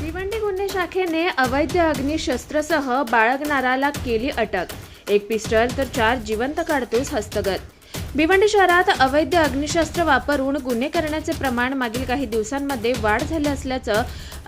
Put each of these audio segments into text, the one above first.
भिवंडी गुन्हे शाखेने अवैध अग्निशस्त्रसह बाळगणाराला केली अटक. एक पिस्टल तर चार जिवंत काढतोस हस्तगत. भिवंडी शहरात अवैध अग्निशस्त्र वापरून गुन्हे करण्याचे प्रमाण मागील काही दिवसांमध्ये वाढ झाली असल्याचं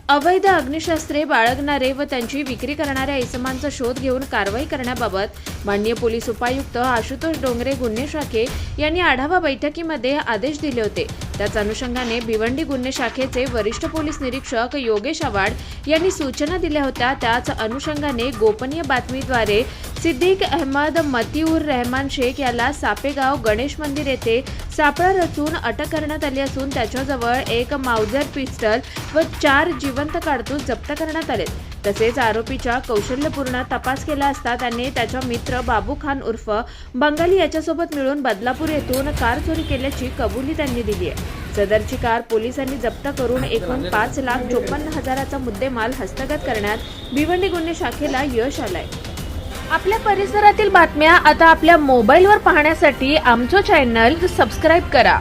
अवैध अग्निशस्त्रे बाळगणारे व त्यांची विक्री करणाऱ्या इसमांचा शोध घेऊन कारवाई करण्याबाबत माननीय पोलीस उपायुक्त आशुतोष डोंगरे गुन्हे शाखे यांनी आढावा बैठकीमध्ये आदेश दिले होते. त्याच अनुषंगाने भिवंडी गुन्हे शाखेचे वरिष्ठ पोलीस निरीक्षक योगेश आवाड यांनी सूचना दिल्या होत्या. त्याच अनुषंगाने गोपनीय बातमीद्वारे सिद्दीक अहमद मतीउर रहमान शेख याला सापेगाव गणेश मंदिर येथे सापळा रचून अटक करण्यात आली असून त्याच्याजवळ एक माउजर पिस्टल व चार जिवंत काडतूस जप्त करण्यात आले. तसेच आरोपीच्या कौशल्यपूर्ण तपास केला असता त्याने त्याचा मित्र बाबू खान उर्फ बंगाली याच्यासोबत मिळून बदलापूर येथून कार चोरी केल्याची कबुली त्यांनी दिली आहे. सदरची कार पोलिसांनी जप्त करून एकूण पाच लाख चोपन्न हजाराचा मुद्देमाल हस्तगत करण्यात भिवंडी गुन्हे शाखेला यश आलंय. आपल्या परिसरातील बातम्या आता आपल्या मोबाईलवर पाहण्यासाठी आमचं चॅनल सबस्क्राईब करा.